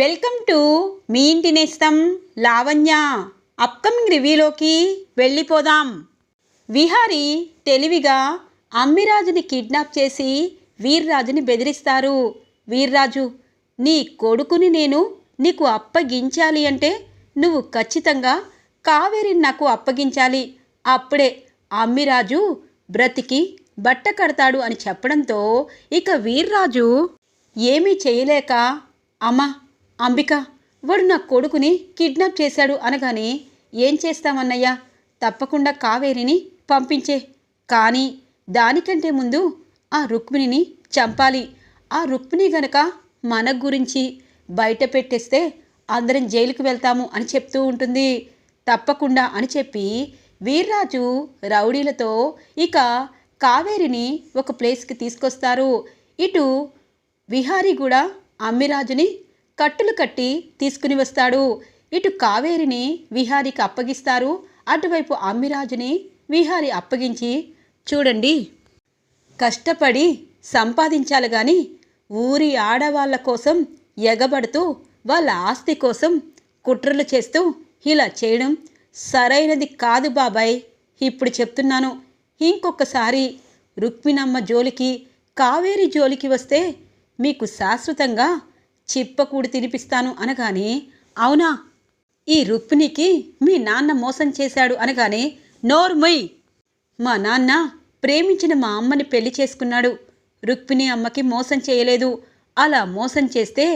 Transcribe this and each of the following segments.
Welcome to me ఇంటి నేస్తం Lavanya. Upcoming రివ్యూలోకి వెళ్ళిపోదాం. విహారి తెలివిగా అమ్మిరాజుని కిడ్నాప్ చేసి వీర్రాజుని బెదిరిస్తారు. వీర్రాజు నీ కొడుకుని నేను నీకు అప్పగించాలి అంటే నువ్వు ఖచ్చితంగా కావేరిని నాకు అప్పగించాలి. అప్పుడే అమ్మిరాజు బ్రతికి బట్ట కడతాడు అని చెప్పడంతో ఇక వీర్రాజు ఏమీ చేయలేక అమ్మా అంబిక వాడు నా కొడుకుని కిడ్నాప్ చేశాడు అనగానే ఏం చేస్తామన్నయ్యా? తప్పకుండా కావేరిని పంపించే. కానీ దానికంటే ముందు ఆ రుక్మిణిని చంపాలి. ఆ రుక్మిణి గనక మన గురించి బయట పెట్టేస్తే అందరం జైలుకు వెళ్తాము అని చెప్తూ ఉంటుంది. తప్పకుండా అని చెప్పి వీర్రాజు రౌడీలతో ఇక కావేరిని ఒక ప్లేస్కి తీసుకొస్తారు. ఇటు విహారీ కూడా అమ్మిరాజుని కట్టులు కట్టి తీసుకుని వస్తాడు. ఇటు కావేరిని విహారికి అప్పగిస్తారు. అటువైపు అమ్మిరాజుని విహారి అప్పగించి చూడండి కష్టపడి సంపాదించాలి కానీ ఊరి ఆడవాళ్ళ కోసం ఎగబడుతూ వాళ్ళ ఆస్తి కోసం కుట్రలు చేస్తూ ఇలా చేయడం సరైనది కాదు బాబాయ్. ఇప్పుడు చెప్తున్నాను. ఇంకొకసారి రుక్మిణమ్మ జోలికి కావేరి జోలికి వస్తే మీకు శాశ్వతంగా చిప్పకూడి తినిపిస్తాను అనగానే అవునా? ఈ రుక్మిణికి మీ నాన్న మోసం చేశాడు అనగానే నోర్మొయ్ మా నాన్న ప్రేమించిన మా అమ్మని పెళ్ళి చేసుకున్నాడు. రుక్మిణి అమ్మకి మోసం చేయలేదు. అలా మోసం చేస్తే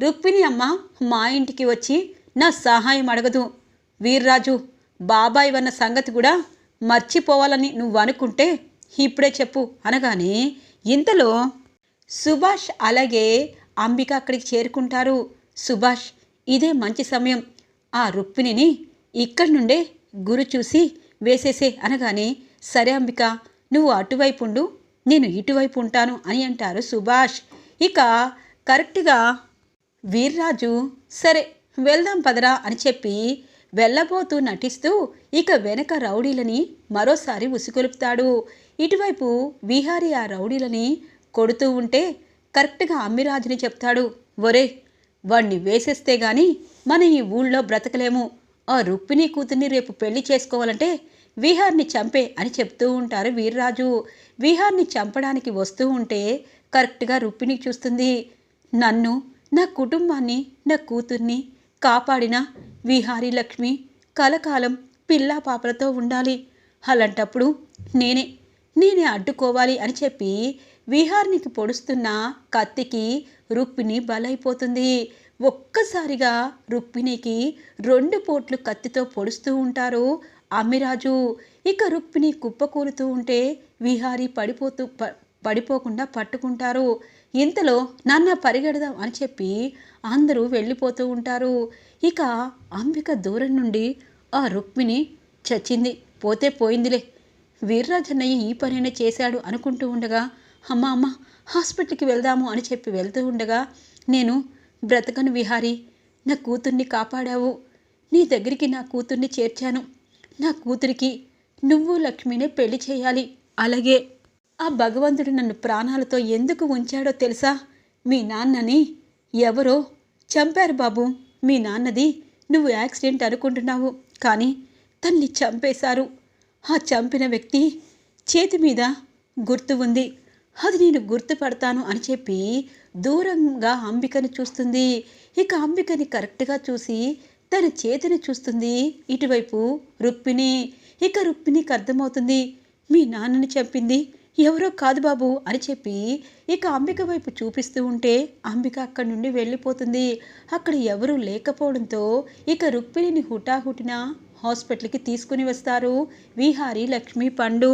రుక్మిణి అమ్మ మా ఇంటికి వచ్చి నా సహాయం అడగదు. వీర్రాజు బాబాయ్ వన్న సంగతి కూడా మర్చిపోవాలని నువ్వు అనుకుంటే ఇప్పుడే చెప్పు అనగానే ఇంతలో సుభాష్ అలాగే అంబిక అక్కడికి చేరుకుంటారు. సుభాష్ ఇదే మంచి సమయం. ఆ రుక్మిణిని ఇక్కడి నుండే గురు చూసి వేసేసే అనగానే సరే అంబిక నువ్వు అటువైపు ఉండు నేను ఇటువైపు ఉంటాను అని అంటారు సుభాష్. ఇక కరెక్ట్గా వీర్రాజు సరే వెళ్దాం పదరా అని చెప్పి వెళ్ళబోతూ నటిస్తూ ఇక వెనక రౌడీలని మరోసారి ఉసిగొలుపుతాడు. ఇటువైపు విహారీ ఆ రౌడీలని కొడుతూ ఉంటే కరెక్ట్గా అమ్మిరాజుని చెప్తాడు. ఒరే వాణ్ణి వేసేస్తే గాని మన ఈ ఊళ్ళో బ్రతకలేము. ఆ రుక్మిణి కూతుర్ని రేపు పెళ్ళి చేసుకోవాలంటే విహార్ని చంపే అని చెప్తూ ఉంటారు వీర్రాజు. విహార్ని చంపడానికి వస్తూ ఉంటే కరెక్ట్గా రుక్మిణికి చూస్తుంది. నన్ను నా కుటుంబాన్ని నా కూతుర్ని కాపాడిన విహారీ లక్ష్మి కలకాలం పిల్లా పాపలతో ఉండాలి. అలాంటప్పుడు నేనే నేనే అడ్డుకోవాలి అని చెప్పి విహార్నికి పొడుస్తున్న కత్తికి రుక్మిణి బలైపోతుంది. ఒక్కసారిగా రుక్మిణికి రెండు పోట్లు కత్తితో పొడుస్తూ ఉంటారు అమ్మిరాజు ఇక రుక్మిణి కుప్పకూలుతూ ఉంటే విహారీ పడిపోతూ ప పడిపోకుండా పట్టుకుంటారు. ఇంతలో నాన్న పరిగెడదాం అని చెప్పి అందరూ వెళ్ళిపోతూ ఉంటారు. ఇక అంబిక దూరం నుండి ఆ రుక్మిణి చచ్చింది పోతే పోయిందిలే. వీర్రాజన్నయ్య ఈ పనైనా చేశాడు అనుకుంటూ ఉండగా అమ్మ అమ్మ హాస్పిటల్కి వెళ్దాము అని చెప్పి వెళ్తూ ఉండగా నేను బ్రతకను విహారి నా కూతుర్ని కాపాడావు. నీ దగ్గరికి నా కూతుర్ని చేర్చాను. నా కూతురికి నువ్వు లక్ష్మినే పెళ్ళి చేయాలి. అలాగే ఆ భగవంతుడు నన్ను ప్రాణాలతో ఎందుకు ఉంచాడో తెలుసా? మీ నాన్నని ఎవరో చంపారు బాబు. మీ నాన్నది నువ్వు యాక్సిడెంట్ అనుకుంటున్నావు. కానీ తన్ని చంపేశారు. ఆ చంపిన వ్యక్తి చేతి మీద గుర్తు ఉంది. అది నేను గుర్తుపడతాను అని చెప్పి దూరంగా అంబికని చూస్తుంది. ఇక అంబికని కరెక్ట్గా చూసి తన చేతిని చూస్తుంది ఇటువైపు రుక్మిణి. ఇక రుక్మిణికి అర్థమవుతుంది మీ నాన్నని చంపింది ఎవరో కాదు బాబు అని చెప్పి ఇక అంబిక వైపు చూపిస్తూ ఉంటే అంబిక అక్కడి నుండి వెళ్ళిపోతుంది. అక్కడ ఎవరూ లేకపోవడంతో ఇక రుక్మిణిని హుటాహుటిన హాస్పిటల్కి తీసుకుని వస్తారు విహారీ లక్ష్మి పండు.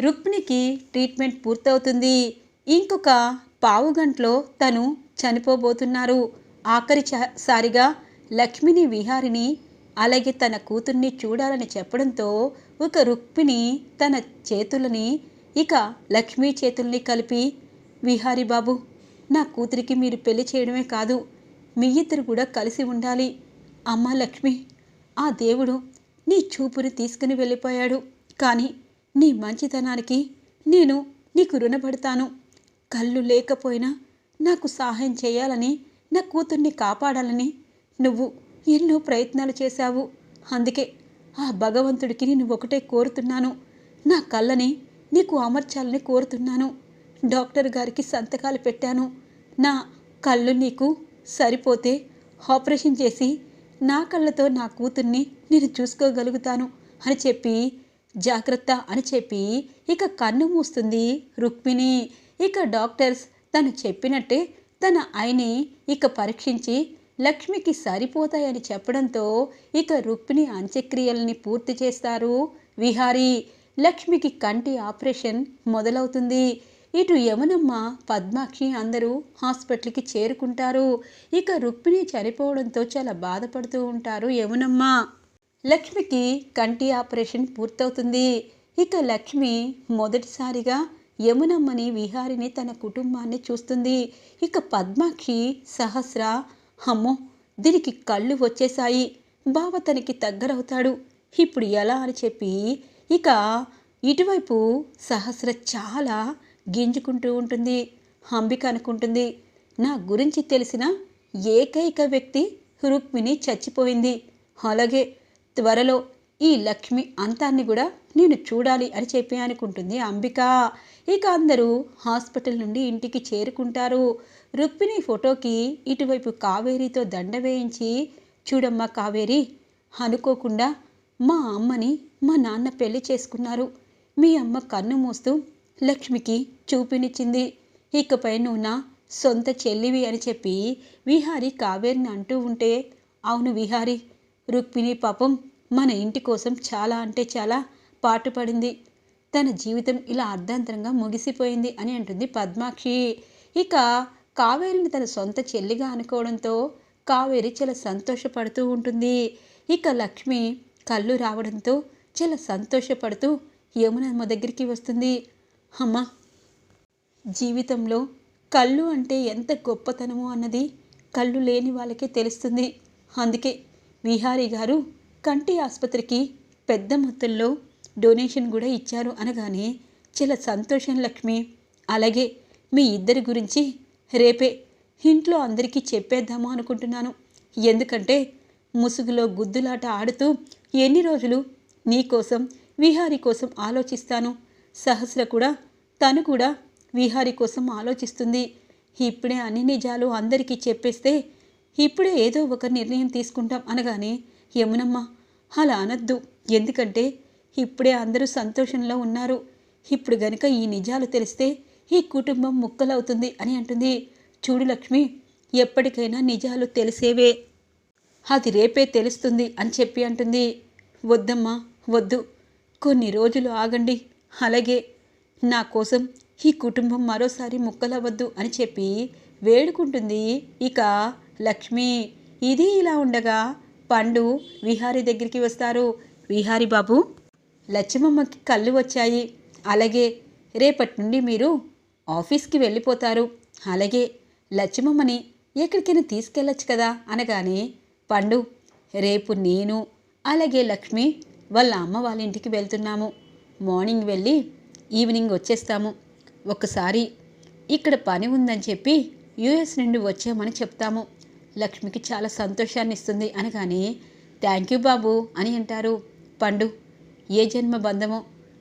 రుక్మిణికి ట్రీట్మెంట్ పూర్తవుతుంది. ఇంకొక పావు గంటలో తను చనిపోబోతున్నారు. ఆఖరి చ- సారిగా లక్ష్మిని విహారిని అలాగే తన కూతుర్ని చూడాలని చెప్పడంతో ఒక రుక్మిణి తన చేతులని ఇక లక్ష్మీ చేతుల్ని కలిపి విహారీ బాబు నా కూతురికి మీరు పెళ్ళి చేయడమే కాదు మీ ఇద్దరు కూడా కలిసి ఉండాలి. అమ్మ లక్ష్మి ఆ దేవుడు నీ చూపుని తీసుకుని వెళ్ళిపోయాడు. కానీ నీ మంచితనానికి నేను నీకు రుణపడతాను. కళ్ళు లేకపోయినా నాకు సహాయం చేయాలని నా కూతుర్ని కాపాడాలని నువ్వు ఎన్నో ప్రయత్నాలు చేశావు. అందుకే ఆ భగవంతుడికి నేను ఒకటే కోరుతున్నాను. నా కళ్ళని నీకు అమర్చాలని కోరుతున్నాను. డాక్టర్ గారికి సంతకాలు పెట్టాను. నా కళ్ళు నీకు సరిపోతే ఆపరేషన్ చేసి నా కళ్ళతో నా కూతుర్ని నేను చూసుకోగలుగుతాను అని చెప్పి జాగ్రత్త అని చెప్పి ఇక కన్ను మూస్తుంది రుక్మిణి. ఇక డాక్టర్స్ తను చెప్పినట్టే తన ఐని ఇక పరీక్షించి లక్ష్మికి సరిపోతాయని చెప్పడంతో ఇక రుక్మిణి అంత్యక్రియల్ని పూర్తి చేస్తారు. విహారీ లక్ష్మికి కంటి ఆపరేషన్ మొదలవుతుంది. ఇటు యమునమ్మ పద్మాక్షి అందరూ హాస్పిటల్కి చేరుకుంటారు. ఇక రుక్మిణి చనిపోవడంతో చాలా బాధపడుతూ ఉంటారు యమునమ్మ. లక్ష్మికి కంటి ఆపరేషన్ పూర్తవుతుంది. ఇక లక్ష్మి మొదటిసారిగా యమునమ్మని విహారిని తన కుటుంబాన్ని చూస్తుంది. ఇక పద్మాక్షి సహస్ర అమ్మో దీనికి కళ్ళు వచ్చేశాయి. బావ తనకి దగ్గరవుతాడు. ఇప్పుడు ఎలా అని చెప్పి ఇక ఇటువైపు సహస్ర చాలా గింజుకుంటూ ఉంటుంది. అంబిక అనుకుంటుంది నా గురించి తెలిసిన ఏకైక వ్యక్తి రుక్మిణి చచ్చిపోయింది. అలాగే త్వరలో ఈ లక్ష్మి అంతాన్ని కూడా నేను చూడాలి అని చెప్పి అనుకుంటుంది అంబిక. ఇక అందరూ హాస్పిటల్ నుండి ఇంటికి చేరుకుంటారు. రుక్మిణి ఫోటోకి ఇటువైపు కావేరితో దండ వేయించి చూడమ్మా కావేరి అనుకోకుండా మా అమ్మని మా నాన్న పెళ్ళి చేసుకున్నారు. మీ అమ్మ కన్ను మూస్తూ లక్ష్మికి చూపినిచ్చింది. ఇకపై నువ్వు నా సొంత చెల్లివి అని చెప్పి విహారి కావేరిని అంటూ ఉంటే అవును విహారి రుక్మిణి పాపం మన ఇంటి కోసం చాలా అంటే చాలా పాటుపడింది. తన జీవితం ఇలా అర్ధాంతరంగా ముగిసిపోయింది అని అంటుంది పద్మాక్షి. ఇక కావేరిని తన సొంత చెల్లిగా అనుకోవడంతో కావేరి చాలా సంతోషపడుతూ ఉంటుంది. ఇక లక్ష్మి కళ్ళు రావడంతో చాలా సంతోషపడుతూ యమునమ్మ దగ్గరికి వస్తుంది. అమ్మ జీవితంలో కళ్ళు అంటే ఎంత గొప్పతనమో అన్నది కళ్ళు లేని వాళ్ళకే తెలుస్తుంది. అందుకే విహారీ గారు కంటి ఆసుపత్రికి పెద్ద మొత్తంలో డొనేషన్ కూడా ఇచ్చారు అనగానే చాలా సంతోషం లక్ష్మి. అలాగే మీ ఇద్దరి గురించి రేపే ఇంట్లో అందరికీ చెప్పేద్దాము అనుకుంటున్నాను. ఎందుకంటే ముసుగులో గుద్దులాట ఆడుతూ ఎన్ని రోజులు నీకోసం విహారి కోసం ఆలోచిస్తాను. సహస్ర కూడా తను కూడా విహారి కోసం ఆలోచిస్తుంది. ఇప్పుడే అన్ని నిజాలు అందరికీ చెప్పేస్తే ఇప్పుడే ఏదో ఒక నిర్ణయం తీసుకుంటాం అనగానే యమునమ్మ అలా అనద్దు. ఎందుకంటే ఇప్పుడే అందరూ సంతోషంలో ఉన్నారు. ఇప్పుడు గనుక ఈ నిజాలు తెలిస్తే ఈ కుటుంబం ముక్కలవుతుంది అని అంటుంది. చూడు లక్ష్మి ఎప్పటికైనా నిజాలు తెలిసేవే. అది రేపే తెలుస్తుంది అని చెప్పి అంటుంది. వద్దమ్మా వద్దు. కొన్ని రోజులు ఆగండి. అలాగే నా కోసం ఈ కుటుంబం మరోసారి ముక్కలవద్దు అని చెప్పి వేడుకుంటుంది. ఇక లక్ష్మి ఇది ఇలా ఉండగా పండు విహారి దగ్గరికి వస్తారు. విహారి బాబు లక్ష్మమ్మకి కళ్ళు వచ్చాయి. అలాగే రేపటి నుండి మీరు ఆఫీస్కి వెళ్ళిపోతారు. అలాగే లక్ష్మమ్మని ఎక్కడికైనా తీసుకెళ్ళొచ్చు కదా అనగానే పండు రేపు నేను అలాగే లక్ష్మి వాళ్ళ అమ్మ వాళ్ళ ఇంటికి వెళ్తున్నాము. మార్నింగ్ వెళ్ళి ఈవినింగ్ వచ్చేస్తాము. ఒకసారి ఇక్కడ పని ఉందని చెప్పి యుఎస్ నుండి వచ్చామని చెప్తాము. లక్ష్మికి చాలా సంతోషాన్ని ఇస్తుంది అనగానే థ్యాంక్ యూ బాబు అని అంటారు. పండు ఏ జన్మ బంధమో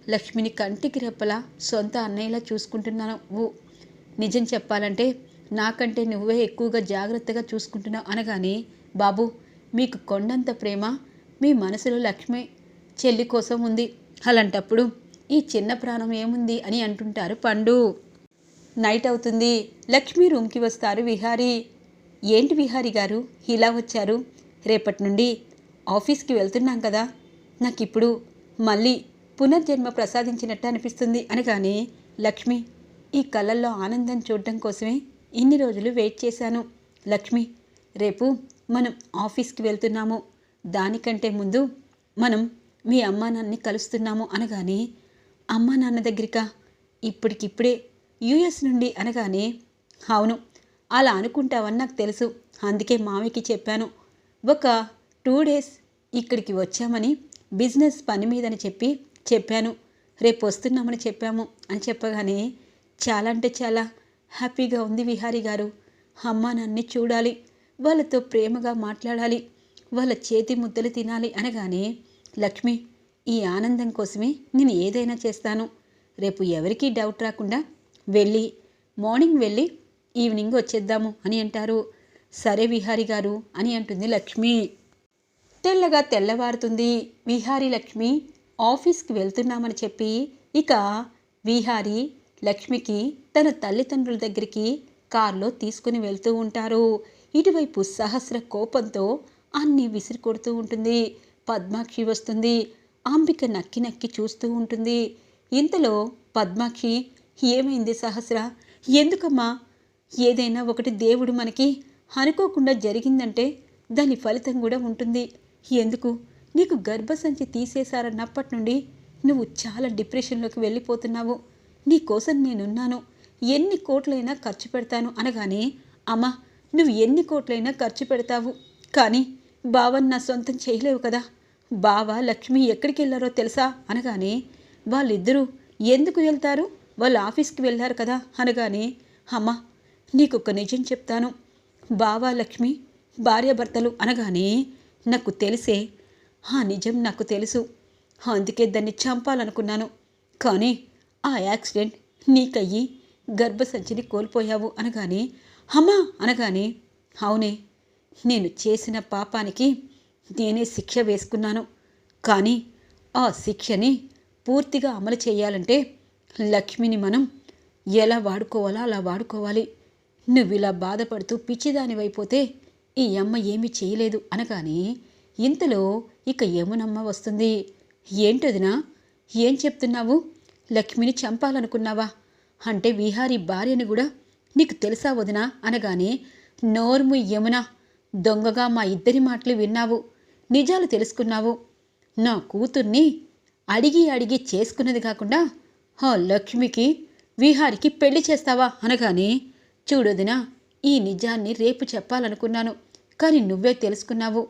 లక్ష్మిని కంటికి రెప్పలా సొంత అన్నయ్యలా చూసుకుంటున్నాను నిజం చెప్పాలంటే నాకంటే నువ్వే ఎక్కువగా జాగ్రత్తగా చూసుకుంటున్నావు అనగానే బాబు మీకు కొండంత ప్రేమ మీ మనసులో లక్ష్మి చెల్లి కోసం ఉంది. అలాంటప్పుడు ఈ చిన్న ప్రాణం ఏముంది? అని అంటుంటారు పండు. నైట్ అవుతుంది. లక్ష్మి రూమ్కి వస్తారు విహారీ. ఏంటి విహారీ గారు? ఇలా వచ్చారు? రేపటి నుండి ఆఫీస్కి వెళ్తున్నాం కదా? నాకు ఇప్పుడు మళ్ళీ పునర్జన్మ ప్రసాదించినట్టు అనిపిస్తుంది అనగానే లక్ష్మి ఈ కళల్లో ఆనందం చూడటం కోసమే ఇన్ని రోజులు వెయిట్ చేశాను. లక్ష్మి రేపు మనం ఆఫీస్కి వెళ్తున్నాము. దానికంటే ముందు మనం మీ అమ్మా నాన్నని కలుస్తున్నాము అనగానే అమ్మా నాన్న దగ్గరికా? ఇప్పటికిప్పుడే యుఎస్ నుండి అనగానే అవును అలా అనుకుంటావని నాకు తెలుసు. అందుకే మామయ్యకి చెప్పాను. ఒక టూ డేస్ ఇక్కడికి వచ్చామని బిజినెస్ పని మీదని చెప్పి చెప్పాను. రేపు వస్తున్నామని చెప్పాము అని చెప్పగానే చాలా అంటే చాలా హ్యాపీగా ఉంది విహారీ గారు. అమ్మ నన్ను చూడాలి. వాళ్ళతో ప్రేమగా మాట్లాడాలి. వాళ్ళ చేతి ముద్దలు తినాలి అనగానే లక్ష్మి ఈ ఆనందం కోసమే నేను ఏదైనా చేస్తాను. రేపు ఎవరికీ డౌట్ రాకుండా వెళ్ళి మార్నింగ్ వెళ్ళి ఈవినింగ్ వచ్చేద్దాము అని అంటారు. సరే విహారి గారు అని అంటుంది లక్ష్మి. తెల్లగా తెల్లవారుతుంది. విహారీ లక్ష్మి ఆఫీస్కి వెళ్తున్నామని చెప్పి ఇక విహారీ లక్ష్మికి తన తల్లిదండ్రుల దగ్గరికి కారులో తీసుకుని వెళ్తూ ఉంటారు. ఇటువైపు సహస్ర కోపంతో అన్నీ విసిరి కొడుతూ ఉంటుంది. పద్మాక్షి వస్తుంది. అంబిక నక్కి నక్కి చూస్తూ ఉంటుంది. ఇంతలో పద్మాక్షి ఏమైంది సహస్ర? ఎందుకమ్మా ఏదైనా ఒకటి దేవుడు మనకి అనుకోకుండా జరిగిందంటే దాని ఫలితం కూడా ఉంటుంది. ఎందుకు? నీకు గర్భసంచి తీసేశారన్నప్పటి నుండి నువ్వు చాలా డిప్రెషన్లోకి వెళ్ళిపోతున్నావు. నీ కోసం నేనున్నాను. ఎన్ని కోట్లైనా ఖర్చు పెడతాను అనగానే అమ్మా నువ్వు ఎన్ని కోట్లైనా ఖర్చు పెడతావు. కానీ బావని నా సొంతం చేయలేవు కదా. బావ లక్ష్మి ఎక్కడికి వెళ్ళారో తెలుసా? అనగానే వాళ్ళిద్దరూ ఎందుకు వెళ్తారు? వాళ్ళు ఆఫీస్కి వెళ్ళారు కదా. అనగానే అమ్మ నీకొక నిజం చెప్తాను. బావా లక్ష్మి భార్యాభర్తలు అనగానే నాకు తెలిసే ఆ నిజం నాకు తెలుసు. అందుకే దాన్ని చంపాలనుకున్నాను. కానీ ఆ యాక్సిడెంట్ నీకయ్యి గర్భసంచిని కోల్పోయావు అనగానే అమ్మా అనగానే అవునే నేను చేసిన పాపానికి నేనే శిక్ష వేసుకున్నాను. కానీ ఆ శిక్షని పూర్తిగా అమలు చేయాలంటే లక్ష్మిని మనం ఎలా వాడుకోవాలో అలా వాడుకోవాలి. నువ్వు ఇలా బాధపడుతూ పిచ్చిదానివైపోతే ఈ అమ్మ ఏమీ చేయలేదు అనగానే ఇంతలో ఇక యమునమ్మ వస్తుంది. ఏంటదినా? ఏం చెప్తున్నావు? లక్ష్మిని చంపాలనుకున్నావా? అంటే విహారీ భార్యని కూడా నీకు తెలుసా వదినా? అనగానే నోర్ము యమున దొంగగా మా ఇద్దరి మాటలు విన్నావు. నిజాలు తెలుసుకున్నావు. నా కూతుర్ని అడిగి అడిగి చేసుకున్నది కాకుండా ఆ లక్ష్మికి విహారికి పెళ్ళి చేస్తావా? అనగానే చూడొదినా ఈ నిజాన్ని రేపు చెప్పాలనుకున్నాను కానీ నువ్వే తెలుసుకున్నావు.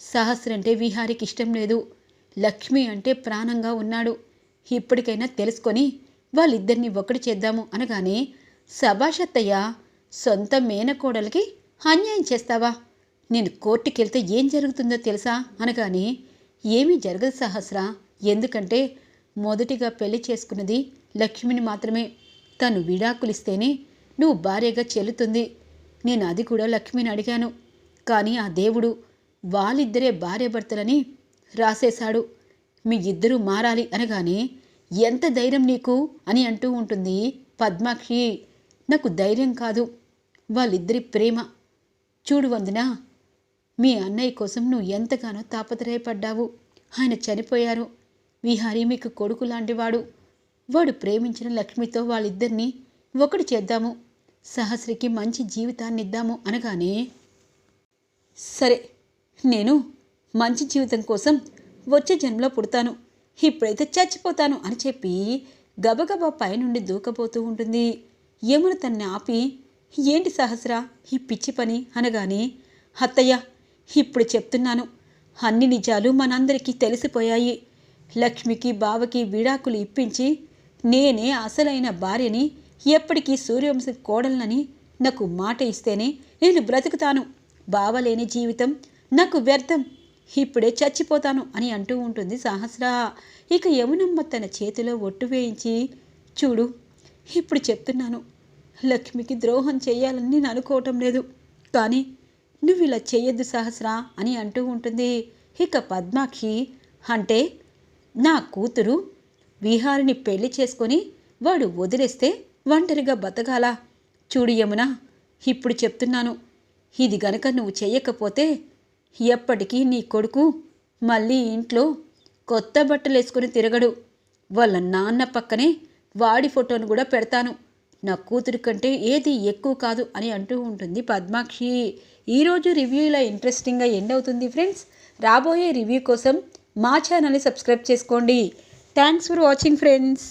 సహస్రంటే విహారికి ఇష్టం లేదు. లక్ష్మి అంటే ప్రాణంగా ఉన్నాడు. ఇప్పటికైనా తెలుసుకొని వాళ్ళిద్దరిని ఒకటి చేద్దాము అనగానే సభాషత్తయ్య సొంత మేనకోడలకి అన్యాయం చేస్తావా? నేను కోర్టుకెళ్తే ఏం జరుగుతుందో తెలుసా? అనగానే ఏమీ జరగదు సహస్ర. ఎందుకంటే మొదటిగా పెళ్ళి చేసుకున్నది లక్ష్మిని మాత్రమే. తను విడాకులిస్తేనే నువ్వు భార్యగా చెల్లుతుంది. నేను అది కూడా లక్ష్మిని అడిగాను. కానీ ఆ దేవుడు వాళ్ళిద్దరే భార్యాభర్తలని రాసేశాడు. మీ ఇద్దరూ మారాలి అనగానే ఎంత ధైర్యం నీకు అని అంటూ ఉంటుంది పద్మాక్షి. నాకు ధైర్యం కాదు. వాళ్ళిద్దరి ప్రేమ. చూడు వందన మీ అన్నయ్య కోసం నువ్వు ఎంతగానో తాపత్రయపడ్డావు. ఆయన చనిపోయారు. విహారి మీకు కొడుకు లాంటివాడు. వాడు ప్రేమించిన లక్ష్మితో వాళ్ళిద్దరినీ ఒకటి చేద్దాము. సహస్రికి మంచి జీవితాన్ని ఇద్దాము అనగానే సరే నేను మంచి జీవితం కోసం వచ్చే జన్మలో పుడతాను. ఇప్పుడైతే చచ్చిపోతాను అని చెప్పి గబగబా పైనుండి దూకపోతూ ఉంటుంది. యమున తన్ని ఆపి ఏంటి సహస్ర ఈ పిచ్చి పని? అనగానే అత్తయ్య ఇప్పుడు చెప్తున్నాను. అన్ని నిజాలు మనందరికీ తెలిసిపోయాయి. లక్ష్మికి బావకి విడాకులు ఇప్పించి నేనే అసలైన భార్యని ఎప్పటికీ సూర్యవంశ కోడలనని నాకు మాట ఇస్తేనే నేను బ్రతుకుతాను. బావలేని జీవితం నాకు వ్యర్థం. ఇప్పుడే చచ్చిపోతాను అని అంటూ ఉంటుంది సహస్ర. ఇక యమునమ్మ తన చేతిలో ఒట్టు వేయించి చూడు ఇప్పుడు చెప్తున్నాను. లక్ష్మికి ద్రోహం చేయాలని నేను అనుకోవటం లేదు. కానీ నువ్వు ఇలా చేయొద్దు సహస్ర అని అంటూ ఉంటుంది. ఇక పద్మాక్షి అంటే నా కూతురు విహారిని పెళ్ళి చేసుకొని వాడు వదిలేస్తే ఒంటరిగా బతకాలా? చూడు యమున ఇప్పుడు చెప్తున్నాను. ఇది గనక నువ్వు చేయకపోతే ఎప్పటికీ నీ కొడుకు మళ్ళీ ఇంట్లో కొత్త బట్టలు వేసుకుని తిరగడు. వాళ్ళ నాన్న పక్కనే వాడి ఫోటోను కూడా పెడతాను. నా కూతురి కంటే ఏది ఎక్కువ కాదు అని అంటూ ఉంటుంది పద్మాక్షి. ఈరోజు రివ్యూ ఇలా ఇంట్రెస్టింగ్గా ఎండ్ అవుతుంది ఫ్రెండ్స్. రాబోయే రివ్యూ కోసం మా ఛానల్ని సబ్స్క్రైబ్ చేసుకోండి. Thanks for watching friends.